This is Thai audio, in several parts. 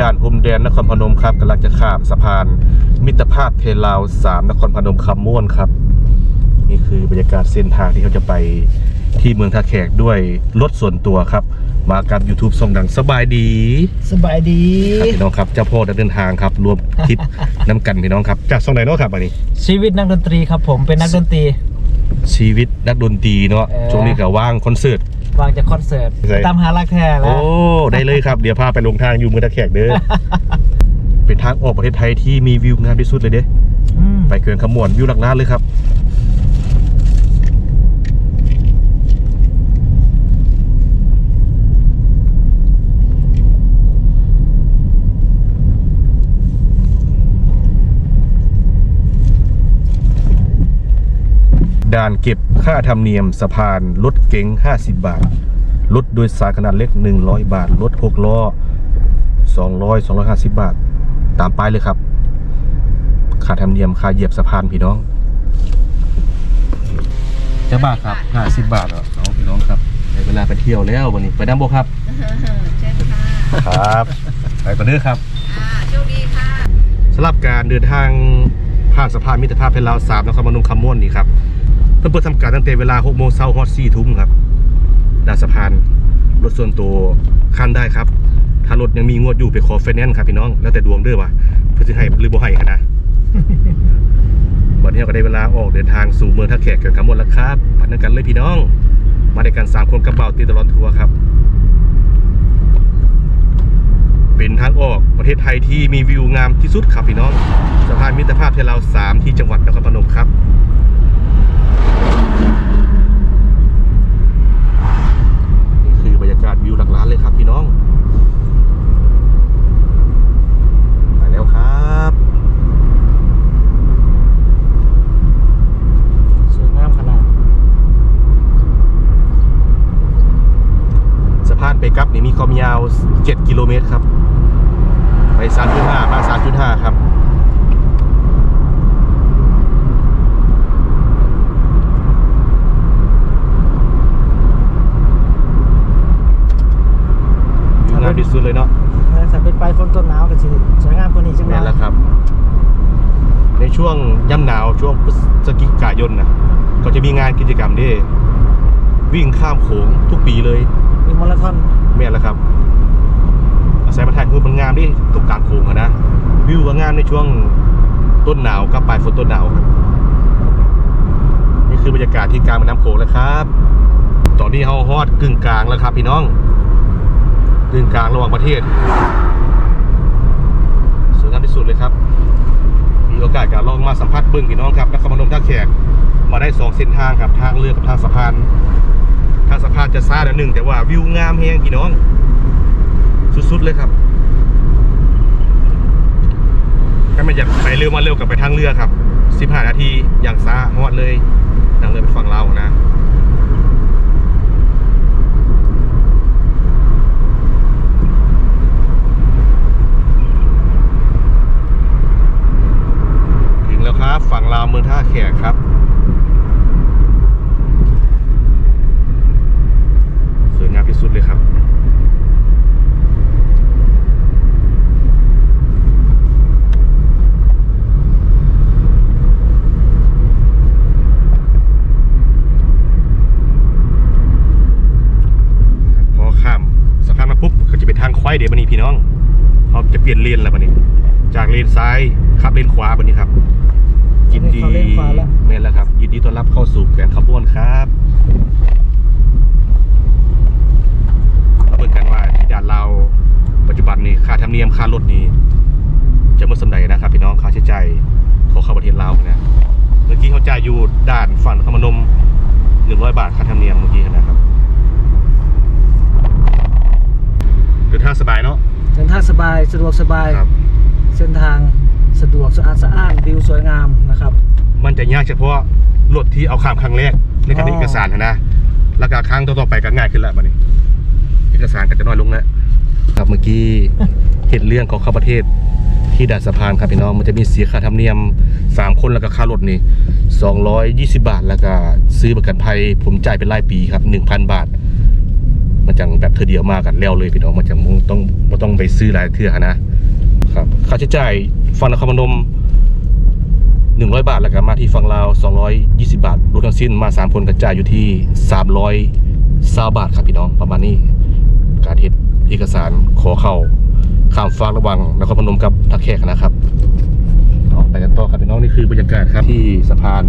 ด่านพรมแดนนครพนมครับกำลังจะข้ามสะพาน มิตรภาพเทลาว3นครพนมคำม่วนครับ นี่คือบรรยากาศเส้นทางที่เขาจะไปที่เมืองท่าแขกด้วยรถส่วนตัวครับ มากับ YouTube ส่งดังสบายดีสบายดีครับพี่น้องครับเจ้าพ่อนักเดินทางครับ รวมทริปน้ำกันพี่น้องครับ จากส่งไหนเนาะครับอันนี้ ชีวิตนักดนตรีครับผมเป็นนักดนตรี ชีวิตนักดนตรีเนาะเออ ช่วงนี้ก็ว่างคอนเสิร์ต วางจากคอนเสิร์ตใช่ ตามหารักแท้แล้โอ้ วได้เลยครับ เดี๋ยวพาไปลงทางอยู่เมืองตะแขกเด้อ เป็นทางออกประเทศไทยที่มีวิวงามที่สุดเลยเด้ อืมไปเกินขมวนวิวหลักล้านเลยครับ ด่านเก็บค่าธรรมเนียมสะพานรถเก๋ง50 บาท รถโดยสารขนาดเล็ก 100 บาท รถ6ล้อ 200 250 บาท ตามป้ายเลยครับ ค่าธรรมเนียมค่าเหยียบสะพานพี่น้องจะบาทครับ 50 บาทเหรอน้องพี่น้องครับในเวลาไปเที่ยวแล้ววันนี้ไปน้ำโบครับ เชิญค่ะครับไปกันเด้อครับอ่าโชคดีค่ะสำหรับการเดินทางผ่านสะพานมิตรภาพเพลาวสามนครพนมคำม่วนนี่ครับ เพิ่นเปิดทำการตั้งแต่เวลา6โมงเช้าฮอด4ทุ่มครับดาสะพานรถส่วนตัวคันได้ครับ ถ้ารถยังมีงวดอยู่ไปขอไฟแนนซ์ครับพี่น้อง แล้วแต่ดวงเด้อว่าเพื่อสิให้หรือบ่ให้คนะวันนี้ก็ได้เวลาออกเดินทางสู่เมืองท่าแขกเกันกันหมดแล้วครับพันกันเลยพี่น้อง มาด้วยกันสามคนกระเป๋าตีตลอดทัวร์ครับ เป็นทางออกประเทศไทยที่มีวิวงามที่สุดครับพี่น้องสะพานมิตรภาพเทลาวสามที่จังหวัดนครพนมครับ นี่คือบรรยากาศวิวหลักล้านเลยครับพี่น้องไปแล้วครับ สวยงามขนาดสะพานไปกลับนี่มีความยาว 7 กิโลเมตรครับ ไป 3.5 มา 3.5 ครับามที่สุดเลยเนาะเออถ้าเป็นปลายฝนต้นหนาวก็สิสวยงามกว่านี้จังเลแม่ยนแล้วครับ ในช่วงย่ำหนาวช่วงพฤศจิกายนนะก็จะมีงานกิจกรรมที่วิ่งข้ามโขงทุกปีเลยมีมาราธอนแม่นแล้วครับอาศัยมาถ่ายรูปมันงามดิตรงกลางโขงอะนะวิวก็งามในช่วงต้นหนาวกับปลายฝนต้นหนาวครับนี่คือบรรยากาศที่กลางแม่น้ำโขงแล้วครับ ตอนนี้เฮาฮอดกึ่งกลางแล้วครับพี่น้อง กึ่งกลางระหว่างประเทศสวยงามที่สุดเลยครับ มีโอกาสการลองมาสัมผัสบิ้งพี่น้องครับนครพนมท่าแขกมาได้สองเส้นทางครับทางเรือกับทางสะพานทางสะพานจะซ่าหน่อยหนึ่งแต่ว่าวิวงามแฮงพี่น้อง สุดๆเลยครับถ้าไม่อยากไปเร็วมาเร็วกับไปทางเรือครับ 15 นาทีอย่างซ่าฮอดเลยทางเรือไปฝั่งเรานะ ถึงแล้ว ครับฝั่งลาวเมืองท่าแขกครับ สวยงามที่สุดเลยครับพอข้ามสะพานมาปุ๊บก็จะเป็นทางควายเดี๋ยวบันนี้พี่น้องเขาจะเปลี่ยนเลนแล้วบันนี้จากเลนซ้ายขับเลนขวาบันนี้ครับ ยินดีเข้าเลนขวาแล้วนี่นแหละครับ ยินดีต้อนรับเข้าสู่แกนขบวนครับมาเบิ่งกันว่าที่ด่านเราวปัจจุบันนี้ค่าธรรมเนียมค่ารถนี้ จะเมื่อสำใดนะครับ พี่น้องค่าใช้จ่ายของเข้าประเทศลาวนะเมื่อกี้เขาจ่ายอยู่ด่านฝั่งนครพนมหนึ่งร้อยบาทค่าธรรมเนียมเมื่อกี้นะครับเดินทางสบายเนาะเดินทางสบายสะดวกสบายครับเส้นทาง สะดวกสะอาดสะอ้านวิวสวยงามนะครับมันจะยากเฉพาะรถที่เอาข้ามครั้งแรกในการอ๋อเอกสารนะแล้วก็ครั้งต่อๆไปก็ง่ายขึ้นแล้วบัดนี้ เอกสารก็จะน้อยลงแล้วครับเมื่อกี้เห็นเรื่องของเข้าประเทศที่ด่านสะพานครับพี่น้องมันจะมีเสียค่าธรรมเนียม 3 คนแล้วก็ค่ารถนี่220 บาท แล้วก็ซื้อประกันภัย ผมจ่ายเป็นรายปีครับ 1,000 บาทมมันจังแบบเธอเดียวมากกันแล้วเลยพี่น้องมันจังบ่ต้องบ่ต้องไปซื้อหลายเทื่อนะ ครับค่าใช้จ่ายฟังนครพนม100 บาท แล้วก็มาที่ฝั่งลาว 220 บาทรวมทั้งสิ้นมา 3 คนกระจายอยู่ที่ 300บาทครับพี่น้องประมาณนี้ การเฮ็ดเอกสารขอเข้าข้ามฟ้ากระวังนครพนมกับทักแขกนะครับเอาไปกันต่อครับพี่น้องนี่คือบรรยากาศครับที่สะพาน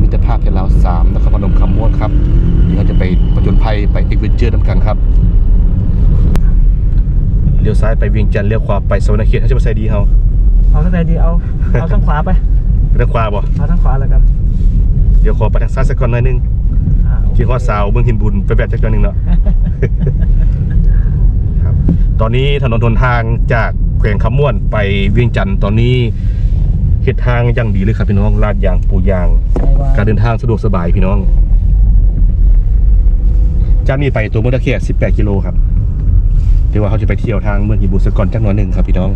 มิตรภาพเพลาว3นครพนมคำม่วนครับนี่เราจะไปประจนภัยไปเอ็กเวนเจอร์น้ำกันครับ เลี้ยวซ้ายไปเวียงจันทร์เลี้ยวขวาไปสวรรณเขตถ้าจะไปใส่ดีเฮาเอาทางไหนดีเอาเอาทางขวาไปไปทางขวาบ่เอาทางขวาแล้วกันเดี๋ยวขอไปทางซ้ายสักก่อนหน่อยหนึงอ่าโอเคที่ฮอดสาวเมืองหินบุญไปแบบจักหน่อยหนึงเนาะครับ ตอนนี้ถนนทนทางจากแขวงคำม่วนไปเวียงจันทร์ตอนนี้เฮ็ดทางอย่างดีเลยครับพี่น้องลาดยางปูยางใช่ว่าการเดินทางสะดวกสบายพี่น้องจากนี้ไปตัวเมืองตะเคียน18 กิโลครับ เดี๋ยวว่าเขาจะไปเที่ยวทางเมืองหินบุญสักก่อนจักหน่อยหนึ่งครับพี่น้อง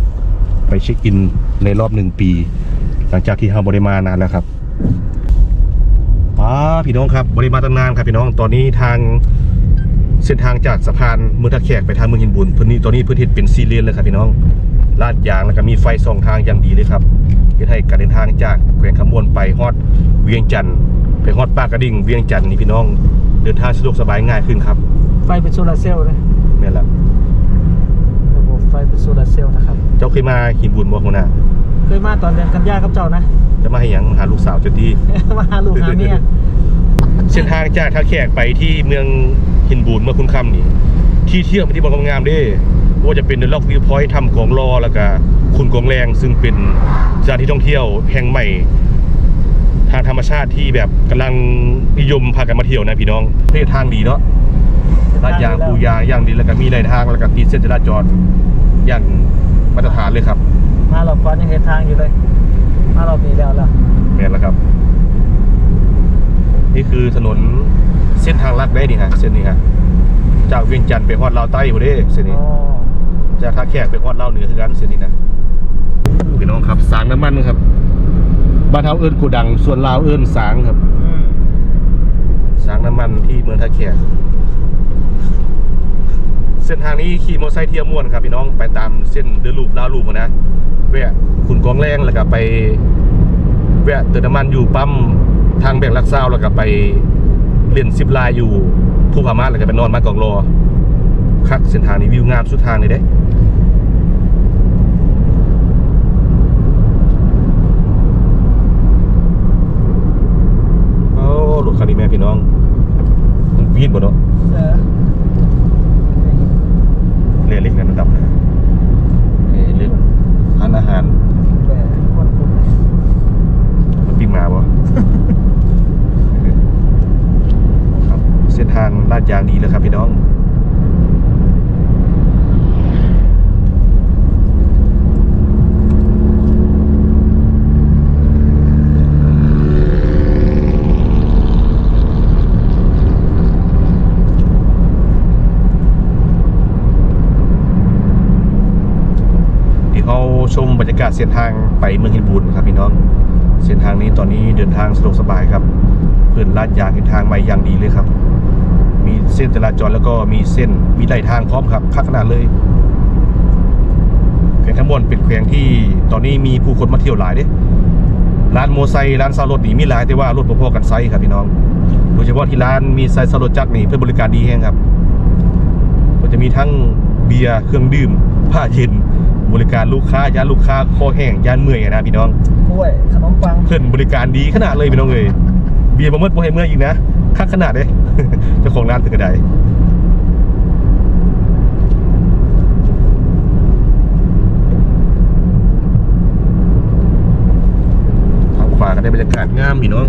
ไปเช็คอินในรอบหนึ่งปี หลังจากที่เราบริมานานแล้วครับป้าพี่น้องครับบริมาตั้งนานครับพี่น้องตอนนี้ทางเส้นทางจากสะพานเมืองตะแขกไปทางเมืองหินบุญพื้นนี้ตอนนี้พื้นที่เป็นซีเรียนเลยครับพี่น้องลาดยางแล้วก็มีไฟส่องทางอย่างดีเลยครับเพื่อให้การเดินทางจากแขวงคำมวนไปฮอดเวียงจันทร์ไปฮอดปากกระดิ่งเวียงจันทร์นี่พี่น้องเดินทางสะดวกสบายง่ายขึ้นครับ ไฟเป็นโซลาร์เซลล์เลยแม่นละระบบไฟเป็นโซลาร์เซลล์นะครับ เจ้าเคยมาหินบุญบ่หัวหน้าเคยมาตอนเดือนกันยาครับเจ้านะ จะมาให้หยังมาหาลูกสาวเจ้าที่มาหาลูกหาเมียเส้นทางจากท่าแขกไปที่เมืองหินบูนเมื่อคุณคำนี่ ที่เที่ยวไปที่บางงามๆเด้ว่าจะเป็นเดอะล็อกวิวพอยท์ทำกองรอแล้วก็คุณกองแรงซึ่งเป็นสถานที่ท่องเที่ยวแห่งใหม่ ทางธรรมชาติที่แบบกำลังนิยมพากันมาเที่ยวนะพี่น้องประเทศทางดีเนาะลาดยางปูยางอย่างดีแล้วก็มีในทางแล้วก็ตีเส้นจราจร อย่างมาตรฐานเลยครับ มารอบก่อนยังเห็นทางอยู่เลย มารอบนี้แล้วล่ะแม่นแล้วครับ นี่คือถนนเส้นทางลัดได้นี่ฮะเส้นนี้ฮะจากเวียงจันทร์ไปฮอดลาวใต้พอดีเส้นนี้อ๋อจากท่าแขกไปฮอดลาวเหนือคือกันเส้นนี้นะพี่น้องครับสางน้ำมันครับบ้านเฮาเอิ้นกูดังส่วนลาวเอิ้นสางครับอืมสางน้ำมันที่เมืองท่าแขก เส้นทางนี้ขี่มอเตอร์ไซค์เที่ยวม่วนครับพี่น้องไปตามเส้นเดินลูปลาวลูปนะแวะขุนกองแรงแล้วก็ไปแวะเติมน้ำมันอยู่ปั๊มทางแบ่งลักซาวแล้วก็ไปเล่นซิปไลน์อยู่ผู้พามาแล้วก็ไปนอนมากองรอคักเส้นทางนี้วิวงามสุดทางเลยเด้โอ้รถคันนี้แม่พี่น้องมันวีนบ่เนาะ เออเรียนเล็กในระดับนะเอ่อเรื่องร้านอาหารแต่คนกลุ่มนี้มันปิ้งมาบ่ครับ เส้นทางลาดยางดีแล้วครับพี่น้อง ที่เขา ชมบรรยากาศเส้นทางไปเมืองหินบูนครับพี่น้อง เส้นทางนี้ตอนนี้เดินทางสะดวกสบายครับเพื่อนลาดยางเส้นทางใหม่อย่างดีเลยครับ มีเส้นจราจรแล้วก็มีเส้นมีไหลทางพร้อมครับคักขนาดเลยแขวงข้างบนเป็นแขวงที่ตอนนี้มีผู้คนมาเที่ยวหลายเด้ร้านโมไซค์ร้านซาวรถนี่มีหลายแต่ว่ารถพ่อๆกันไซส์ครับพี่น้องโดยเฉพาะที่ร้านมีไซส์ซาวรถจักนี่เพื่อบริการดีแห้งครับก็จะมีทั้งเบียร์เครื่องดื่มผ้าเย็น บริการลูกค้ายานลูกค้าคอแห้งยานเมื่อยอะนะพี่น้องกล้วยขนมปังเพื่อนบริการดีขนาดเลยพี่น้องเลยเบียร์บะเมิดบ่ให้เมื่อยอีกนะคักขนาดเลยเจ้าของร้านถึงกระไดทางขวาก็ได้บรรยากาศงามพี่น้อง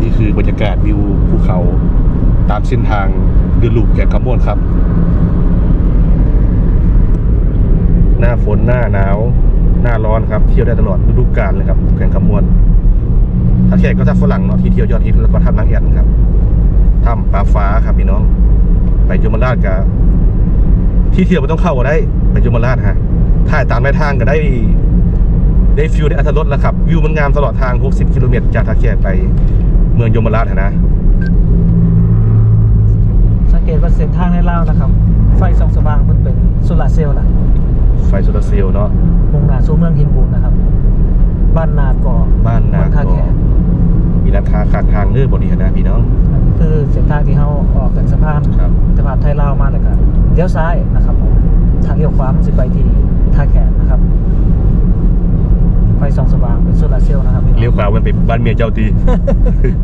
นี่คือบรรยากาศวิวภูเขาตามเส้นทางเดือนลูกแก่งขมวนครับ หน้าฝนหน้าหนาว หน้าร้อนครับ เที่ยวได้ตลอดฤดูกาลเลยครับแข่งขมวนถ้าแขกก็ถ้าฝรั่งเนาะที่เที่ยวยอดฮิตแล้วก็ทำนางแอ่นครับถ้ำปลาฟ้าครับพี่น้อง ไปยมาราชกับที่เที่ยวไม่ต้องเข้าก็ได้ไปยมาราชฮะถ่ายตามในทางก็ได้ได้ฟิลได้อัตรสแล้วครับ วิวมันงามตลอดทาง 60 กิโลเมตร จากท่าแขกไปเมืองยมราชฮะนะเกตว่าเส้นทางในลาวนะครับ ไฟส่องสว่างมันเป็นโซลาเซลล์ล่ะ ไฟโซลาร์เซลล์เนาะมุ่งหน้าสู่เมืองหินบูนนะครับ บ้านนาก่อบ้านนาท่าก็แขกมีราคาขาดทางเลือกบริหารนะพี่น้องอันนี้คือเส้นทางที่เขาออกจากสะพานครับมิตรภาพไทยลาวมาแล้วก็เลี้ยวซ้ายนะครับผมทางเลี้ยวขวามันจะไปที่ท่าแขกนะครับ ไฟส่องสว่างเป็นโซลาร์เซลล์นะครับพี่น้องเลี้ยวขวามันไปบ้านเมียเจ้าตี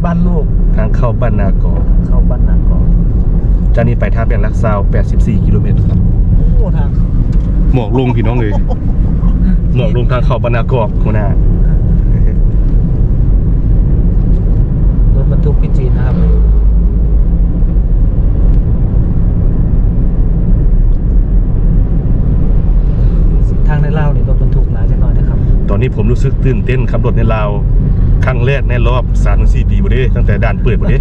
บ้านลูกทางเข้าบ้านนากอเข้าบ้านนาก่อจากนี้ไปทางเป็นลักซาว 84 กิโลเมตรครับ โอ้ทางหมอกลงพี่น้องเลยหมอกลงทางเข้าบ้านนากอกหัวหน้ารถบรรทุกพิจีนนะครับทางในลาวนี่รถบรรทุกหนาจังน้อยนะครับ ตอนนี้ผมรู้สึกตื่นเต้นขับรถในลาวครั้งแรกในรอบ3-4ปีบ่เด้ตั้งแต่ด่านเปิดบ่เด้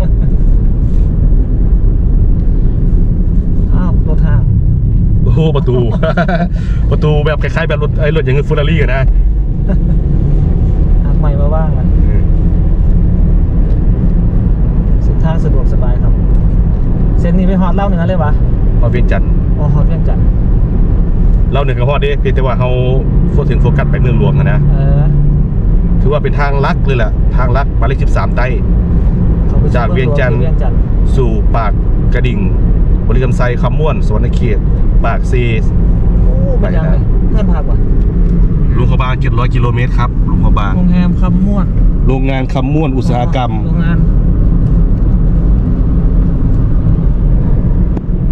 อ้าวรถทาง โอ้โหประตู ประตูแบบคล้ายๆแบบรถไอ้รถอย่างเงี้ยฟูรารี่อะนะหากใหม่มาว่างอะเส้นทางสะดวกสบายครับ เส้นนี้ไปฮอดเล่าเหนือเลยวะพอเวียงจันทน์อ๋อฮอดเวียงจันทน์เล่าหนึ่งกับฮอดเด้เพียงแต่ว่าเฮาโฟกัสโฟกัสไปเมืองหลวงอะนะเออถือว่าเป็นทางลักเลยแหละทางลักหมายเลข13ใต้เขาไปจากเวียงจันทน์เวียงจันทน์สู่ปากกระดิ่ง บริกรรมไซคำม่วนสวรรณเขต ปากซีโอ้เป็นยังไงเพื่อนพากว่ะลุงพบาง700 กิโลเมตรครับลุงพบางโรงแรมคำม่วนโรงงานคำม่วนอุตสาหกรรมโรงงาน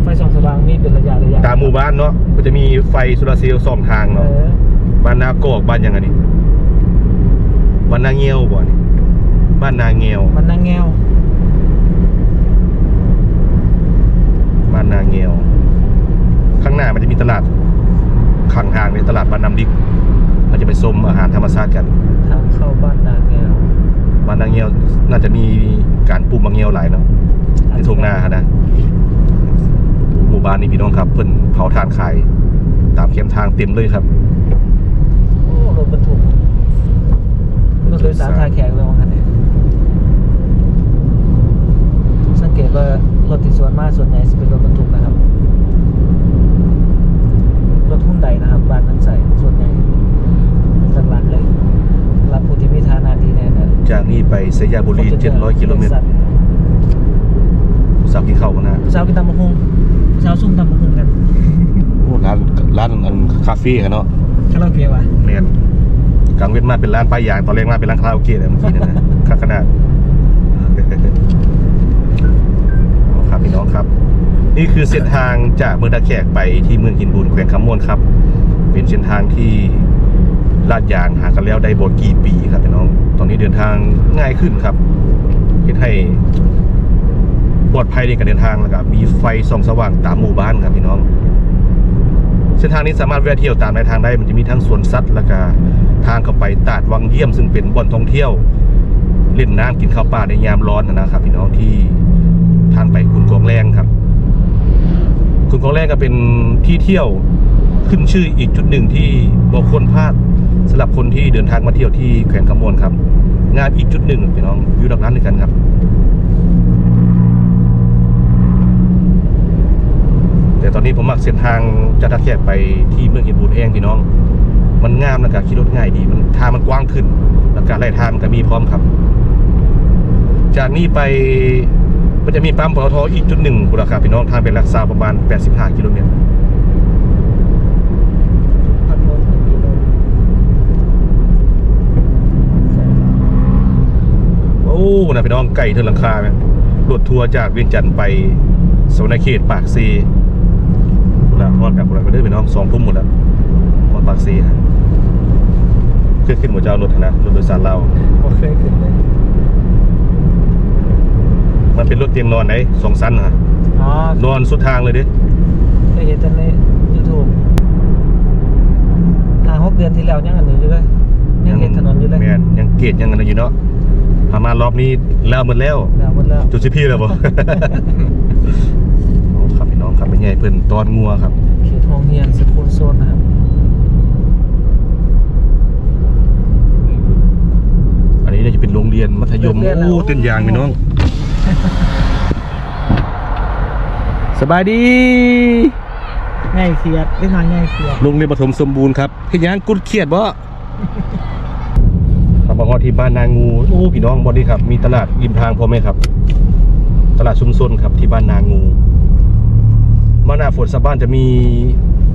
ไฟส่องสว่างมีเป็นระยะระยะตามหมู่บ้านเนาะก็จะมีไฟโซลาร์เซลล์สองทางเอเนาะอบ้านนากอกบ้านยังไงนี่บ้านนาเงียวบ่นี่บ้านนาเงียวมันนางแงวบ้านนาเงียว ข้างหน้ามันจะมีตลาดข้างทางเป็นตลาดบ้านน้ำดิกเราจะไปชมอาหารธรรมชาติกันทางเข้าบ้านนางแงวบ้านนาเงียวน่าจะมีการปลูกบางเงียวหลายเนาะในทุ่งนาฮะนะหมู่บ้านนี้พี่น้องครับเพิ่นเผาถ่านขาย ตามเข้มทางเต็มเลยครับโอ้รถบรรทุกรถโดยสารทายแขกเลยว่าคันนี้สังเกตว่ารถที่สวนมากส่วนใหญ่จะเป็นรถบรรทุกนะครับรถหุ้น ใดนะครับบ้านนั้นใส่ส่วนใหญ่หลักๆเลยรับผู้ที่มีฐานะดีแน่นอนจากนี้ไปสยามบุรี700กิโลเมตรสาวกินข้าวกันนะเช้ากินตำมะฮงเช้าซุ่มตำมะฮงกันร้านร้านอันคาเฟ่กันเนาะคาราโอเกะวะเรียนกลางเว้นมาเป็นร้านป้ายยางตอนแรกมาเป็นร้านคาราโอเกะเลยเมื่อกี้เนยนะข้างขนาดเอาครับพี่น้องครับ นี่คือเส้นทางจากเมืองตะแขกไปที่เมืองหินบุญแขวงคำม่วนครับ เป็นเส้นทางที่ลาดยางหากันแล้วได้บทกี่ปีครับพี่น้อง ตอนนี้เดินทางง่ายขึ้นครับเห็นให้ปลอดภัยในการเดินทางแล้วก็มีไฟส่องสว่างตามหมู่บ้านครับพี่น้อง เส้นทางนี้สามารถแวะเที่ยวตามในทางได้มันจะมีทั้งสวนสัตว์แล้วก็ทางเข้าไปตาดวังเยี่ยมซึ่งเป็นบ่อนท่องเที่ยว เล่นน้ำกินข้าวปลาในยามร้อนนะครับ พี่น้องที่ทางไปคุณกองแรงครับ คุณกองแรงก็เป็นที่เที่ยวขึ้นชื่ออีกจุดหนึ่งที่บอกคนพลาดสำหรับคนที่เดินทางมาเที่ยวที่แขวงคำมวนครับ งานอีกจุดหนึ่งพี่น้องวิวดักนั้นด้วยกันครับ แต่ตอนนี้ผมมักเส้นทางจากท่าแขกไปที่เมืองหินบูนแห้งพี่น้อง มันงามแล้วก็ขี่รถง่ายดี มันทางมันกว้างขึ้น แล้วการไล่ทางมันก็มีพร้อมครับ จากนี้ไป มันจะมีปั๊มปตทอีกจุดหนึ่งคุณครับพี่น้องทางเป็นลักษาประมาณ 85 กิโลเมตรพักรถมีรโอ้นะพี่น้องไก่เทินหลังคาไหมรถทัวร์จากเวียงจันทร์ไปสวรรณเขตปากซีแล้วพอดกับเราไปเรื่อยพี่น้องสองทุ่มหมดแล้วพอดปากซีฮะขึ้นขึ้นหมดเจ้ารถนะรถโดยสารเราโอเคขึ้นเลย มันเป็นรถเตียงนอนไหนสองชั้นนะอ๋อนอนสุดทางเลยดิเคยเห็นแต่ในยูทูบห้าหกเดือนที่แล้วยังอันนี้อยู่เลยยังเห็นถนนอยู่เลยแมนยังเกตยังอะไรอยู่เนาะพามารอบนี้แล้วหมดแล้วแล้วหมดแล้วจุดสิพี่แล้วบ่โอ้ครับพี่น้องครับเป็นไงเพิ่นตอนงัวครับเขตห้องเฮียนสกูลโซนนะครับอันนี้เนี่ยจะเป็นโรงเรียนมัธยมโรงเรียนแล้วโอ้เต้นยางพี่น้อง สบายดีง่ายเครียดเล็กน้อยง่ายเครียดโรงเรียนปฐมสมบูรณ์ครับเฮ็ดหยังกุดเครียดบ่ครับมาฮอดที่บ้านนางูโอ้พี่น้องบ่ดีครับ มีตลาดริมทางพอไหมครับ ตลาดชุมชนครับที่บ้านนางูมาหน้าฝนสะบ้านจะมี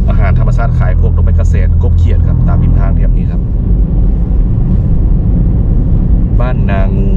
อาหารธรรมชาติขายพวกลงไปเกษตรกบเขียดครับ ตามริมทางแบบนี้ครับ บ้านนางู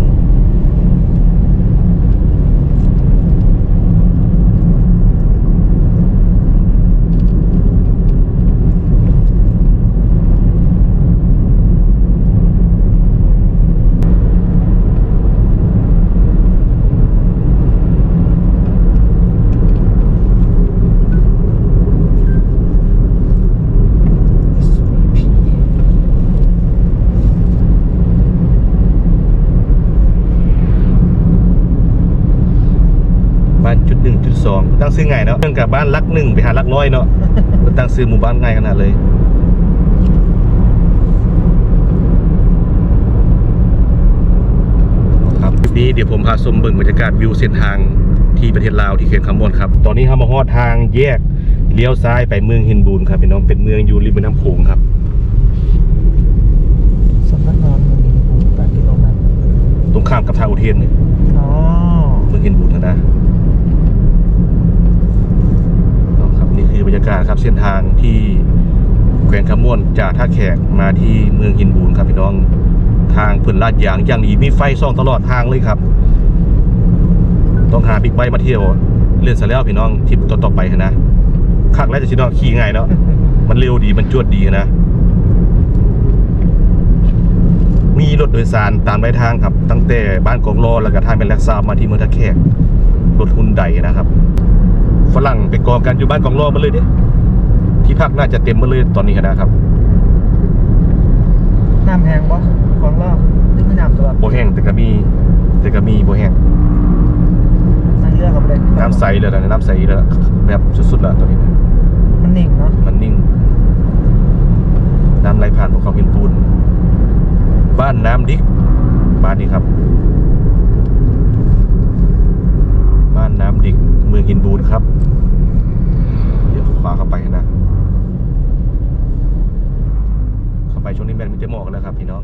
บ้านจุดหนึ่งจุดสองตั้ง ซื้อไงายเนาะเรื่องกับบ้านลักหนึ่งไปหาลักร้อยเนาะมันตั้งซื้อหมู่บ้านง่ายขนาดเลยครับคลิปนี้เดี๋ยวผมพาชมเบิ่งบรรยากาศวิวเส้นทางที่ประเทศลาวที่เขียนคำมวนครับ ตอนนี้เรามาฮอดทางแยกเลี้ยวซ้ายไปเมืองฮินบูนครับพี่น้องเป็นเมืองอยู่ริมแม่น้ำโขงครับสำนักงานมันมีปูแปดกิโลเมตรตรงข้ามกับท่าอุเทนเนี่ยอ๋อเมืองฮินบูนนะเอาครั บรรยากาศครับเส้นทางที่แขวงคำม่วนจากท่าแขกมาที่เมืองฮินบูนครับพี่น้องทางเพื้นลาดยางอย่างดีมีไฟส่องตลอดทางเลยครับ ต้องหาบิ๊กไบค์มาเที่ยวเล่นซะแล้วพี่น้องทริปต่อๆไปนะคักแล้วจะชิเนาะขี่ง่ายเนาะมันเร็วดีมันจวดดีนะ มีรถโดยสารตามไปทางครับ ตั้งแต่บ้านกองรอแล้วก็ทางเป็นแลกซาวมาที่เมืองท่าแขกรถฮุนไดนะครับ ฝรั่งไปกองกันอยู่บ้านกองรอมาเลยเด้ที่พักน่าจะเต็มมาเลยตอนนี้นะครับน้ำแห้งบ่ของรอบนึกไม่น้ำตลอดโบแห้งแต่ก็มีแต่ก็มีโบแห้งนั่งเรือกับเลยน้ำใสเลยนะน้ำใสเลยนะแบบสุดๆแล้วตอนนี้นะมันนิ่งเนาะมันนิ่ง น้ำไหลผ่านภูเขาหินปูน บ้านน้ำดิกบ้านนี้ครับ บ้านน้ำดิก เมืองอินบูนครับเดี๋ยวขวาเข้าไปนะ เข้าไปช่วงนี้แม่นมิเตอร์หมอกแล้วครับพี่น้อง